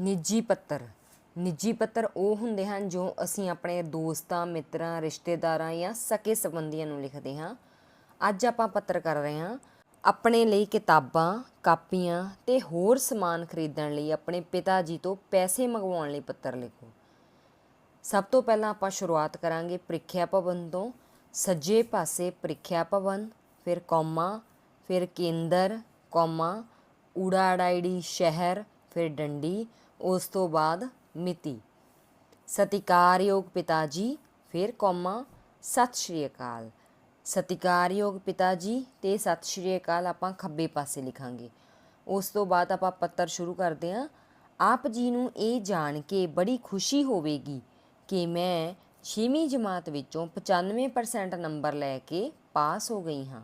ਨਿੱਜੀ ਪੱਤਰ। ਨਿੱਜੀ ਪੱਤਰ ਉਹ ਹੁੰਦੇ ਹਨ ਜੋ ਅਸੀਂ ਆਪਣੇ ਦੋਸਤਾਂ, ਮਿੱਤਰਾਂ, ਰਿਸ਼ਤੇਦਾਰਾਂ ਜਾਂ ਸਕੇ ਸੰਬੰਧੀਆਂ ਨੂੰ ਲਿਖਦੇ ਹਾਂ। ਅੱਜ ਆਪਾਂ ਪੱਤਰ ਕਰ ਰਹੇ ਹਾਂ, ਆਪਣੇ ਲਈ ਕਿਤਾਬਾਂ, ਕਾਪੀਆਂ ਤੇ ਹੋਰ ਸਮਾਨ ਖਰੀਦਣ ਲਈ ਆਪਣੇ ਪਿਤਾ ਜੀ ਤੋਂ ਪੈਸੇ ਮੰਗਵਾਉਣ ਲਈ ਪੱਤਰ ਲਿਖੋ। ਸਭ ਤੋਂ ਪਹਿਲਾਂ ਆਪਾਂ ਸ਼ੁਰੂਆਤ ਕਰਾਂਗੇ ਪ੍ਰੀਖਿਆ ਭਵਨ ਤੋਂ। ਸੱਜੇ ਪਾਸੇ ਪ੍ਰੀਖਿਆ ਭਵਨ, ਫਿਰ ਕੌਮਾ, ਫਿਰ ਕੇਂਦਰ, ਕੌਮਾ ਊੜਾ ਸ਼ਹਿਰ, ਫਿਰ ਡੰਡੀ ਉਸ ਤੋਂ ਬਾਅਦ ਮਿਤੀ। ਸਤਿਕਾਰਯੋਗ ਪਿਤਾ ਜੀ ਫਿਰ ਕੌਮਾ, ਸਤਿ ਸ਼੍ਰੀ ਅਕਾਲ। ਸਤਿਕਾਰਯੋਗ ਪਿਤਾ ਜੀ ਤੇ ਸਤਿ ਸ਼੍ਰੀ ਅਕਾਲ ਆਪਾਂ ਖੱਬੇ ਪਾਸੇ ਲਿਖਾਂਗੇ। ਉਸ ਤੋਂ ਬਾਅਦ ਆਪਾਂ ਪੱਤਰ ਸ਼ੁਰੂ ਕਰਦੇ ਹਾਂ ਆਪ ਜੀ ਨੂੰ ਇਹ ਜਾਣ ਕੇ ਬੜੀ ਖੁਸ਼ੀ ਹੋਵੇਗੀ ਕਿ ਮੈਂ 6ਵੀਂ ਜਮਾਤ ਵਿੱਚੋਂ 95% ਨੰਬਰ ਲੈ ਕੇ ਪਾਸ ਹੋ ਗਈ ਹਾਂ।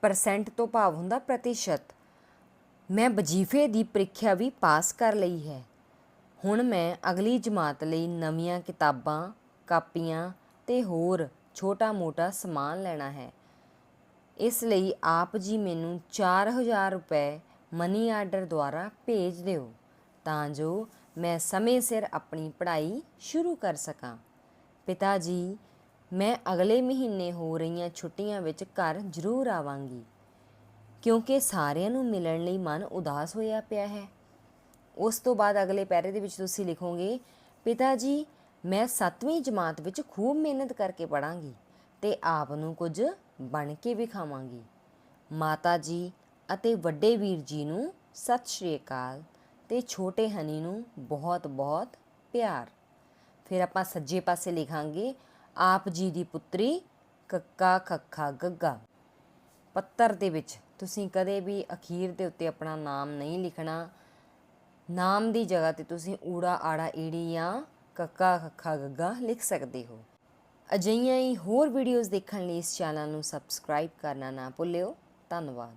ਪਰਸੈਂਟ ਤੋਂ ਭਾਵ ਹੁੰਦਾ ਪ੍ਰਤੀਸ਼ਤ। ਮੈਂ ਵਜ਼ੀਫੇ ਦੀ ਪ੍ਰੀਖਿਆ ਵੀ ਪਾਸ ਕਰ ਲਈ ਹੈ। ਹੁਣ ਮੈਂ ਅਗਲੀ ਜਮਾਤ ਲਈ ਨਵੀਆਂ ਕਿਤਾਬਾਂ, ਕਾਪੀਆਂ ਤੇ ਹੋਰ ਛੋਟਾ-ਮੋਟਾ ਸਮਾਨ ਲੈਣਾ ਹੈ। ਇਸ ਲਈ ਆਪ ਜੀ ਮੈਨੂੰ 4000 ਰੁਪਏ ਮਨੀ ਆਰਡਰ ਦੁਆਰਾ ਭੇਜ ਦਿਓ ਤਾਂ ਜੋ ਮੈਂ ਸਮੇਂ ਸਿਰ ਆਪਣੀ ਪੜ੍ਹਾਈ ਸ਼ੁਰੂ ਕਰ ਸਕਾਂ। ਪਿਤਾ ਜੀ, ਮੈਂ ਅਗਲੇ ਮਹੀਨੇ ਹੋ ਰਹੀਆਂ ਛੁੱਟੀਆਂ ਵਿੱਚ ਘਰ ਜ਼ਰੂਰ ਆਵਾਂਗੀ ਕਿਉਂਕਿ ਸਾਰਿਆਂ ਨੂੰ ਮਿਲਣ ਲਈ ਮਨ ਉਦਾਸ ਹੋਇਆ ਪਿਆ ਹੈ। ਉਸ ਤੋਂ ਬਾਅਦ ਅਗਲੇ ਪੈਰੇ ਦੇ ਵਿੱਚ ਤੁਸੀਂ ਲਿਖੋਗੇ, ਪਿਤਾ ਜੀ, ਮੈਂ 7ਵੀਂ ਜਮਾਤ ਵਿੱਚ ਖੂਬ ਮਿਹਨਤ ਕਰਕੇ ਪੜਾਂਗੀ ਤੇ ਆਪ ਨੂੰ ਕੁਝ ਬਣ ਕੇ ਵਿਖਾਵਾਂਗੀ। ਮਾਤਾ ਜੀ ਅਤੇ ਵੱਡੇ ਵੀਰ ਜੀ ਨੂੰ ਸਤਿ ਸ਼੍ਰੀ ਅਕਾਲ ਤੇ ਛੋਟੇ ਹਨੀ ਨੂੰ ਬਹੁਤ ਬਹੁਤ ਪਿਆਰ। ਫਿਰ ਆਪਾਂ ਸੱਜੇ ਪਾਸੇ ਲਿਖਾਂਗੇ, ਆਪ ਜੀ ਦੀ ਪੁੱਤਰੀ ਕੱਕਾ ਖੱਖਾ ਗੱਗਾ। ਪੱਤਰ ਦੇ ਵਿੱਚ ਤੁਸੀਂ ਕਦੇ ਵੀ ਅਖੀਰ ਦੇ ਉੱਤੇ ਆਪਣਾ ਨਾਮ ਨਹੀਂ ਲਿਖਣਾ ਨਾਮ ਦੀ ਜਗ੍ਹਾ ਤੇ ਤੁਸੀਂ ਊੜਾ, ਆੜਾ, ਈੜੀ ਜਾਂ ਕੱਕਾ, ਖੱਖਾ, ਗੱਗਾ ਲਿਖ ਸਕਦੇ ਹੋ। ਅਜਿਹੀਆਂ ਹੀ ਹੋਰ ਵੀਡੀਓਜ਼ ਦੇਖਣ ਲਈ ਇਸ ਚੈਨਲ ਨੂੰ ਸਬਸਕ੍ਰਾਈਬ ਕਰਨਾ ਨਾ ਭੁੱਲਿਓ। ਧੰਨਵਾਦ।